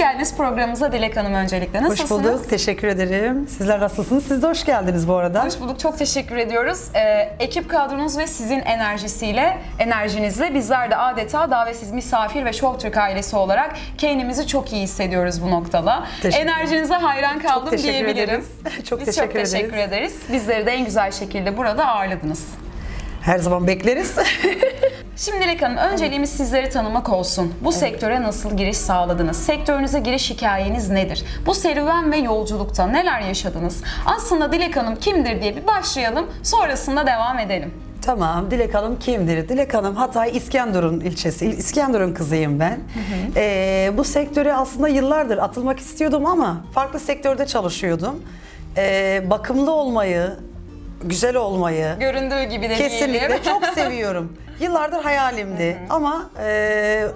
geldiniz programımıza Dilek Hanım öncelikle. Hoş Nasılsınız? bulduk. Teşekkür ederim. Sizler nasılsınız? Siz de hoş geldiniz bu arada. Hoş bulduk. Çok teşekkür ediyoruz. Ee, ekip kadronuz ve sizin enerjisiyle, enerjinizle bizler de adeta davetsiz misafir ve Show Türk ailesi olarak kendimizi çok iyi hissediyoruz bu noktada. Teşekkür Enerjinize hayran kaldım teşekkür diyebilirim. ederiz. Çok Biz teşekkür çok teşekkür ederiz. Bizleri de en güzel şekilde burada ağırladınız. Her zaman bekleriz. Şimdi Dilek Hanım, önceliğimiz sizleri tanımak olsun. Bu sektöre nasıl giriş sağladınız? Sektörünüze giriş hikayeniz nedir? Bu serüven ve yolculukta neler yaşadınız? Aslında Dilek Hanım kimdir diye bir başlayalım, sonrasında devam edelim. tamam. Dilek Hanım kimdir? Dilek Hanım Hatay İskenderun ilçesi. İskenderun kızıyım ben. Ee, bu sektöre aslında yıllardır atılmak istiyordum ama farklı sektörde çalışıyordum. Ee, bakımlı olmayı, güzel olmayı, Göründüğü gibi de Kesinlikle diyelim. çok seviyorum. Yıllardır hayalimdi ama e,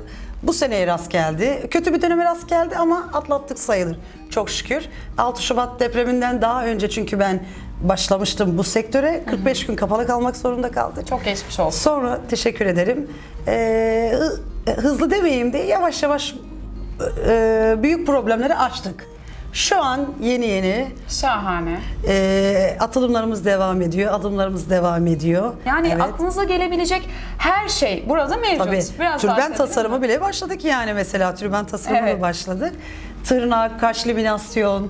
bu seneye rast geldi. Kötü bir döneme rast geldi ama atlattık sayılır. Çok şükür. 6 Şubat depreminden daha önce çünkü ben başlamıştım bu sektöre. 45 gün kapalı kalmak zorunda kaldık. Çok geçmiş olsun. Sonra teşekkür ederim. E, hı- hızlı demeyeyim de yavaş yavaş e, büyük problemleri açtık. Şu an yeni yeni Şahane. e, atılımlarımız devam ediyor, adımlarımız devam ediyor. Yani Evet. aklınıza gelebilecek her şey burada mevcut. Tabii. Biraz türben bahsedelim tasarımı bile başladık yani mesela türben tasarımı Evet. başladık. Tırnak, kaş liminasyon,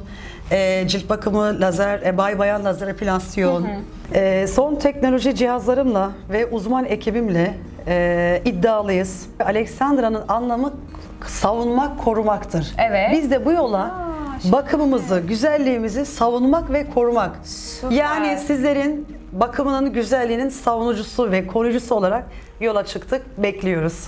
e, cilt bakımı, lazer, e, bay bayan lazer epilasyon. E, son teknoloji cihazlarımla ve uzman ekibimle e, iddialıyız. Alexandra'nın anlamı savunmak, korumaktır. Evet. Biz de bu yola bakımımızı, güzelliğimizi savunmak ve korumak. Süper. Yani sizlerin bakımının, güzelliğinin savunucusu ve koruyucusu olarak yola çıktık. Bekliyoruz.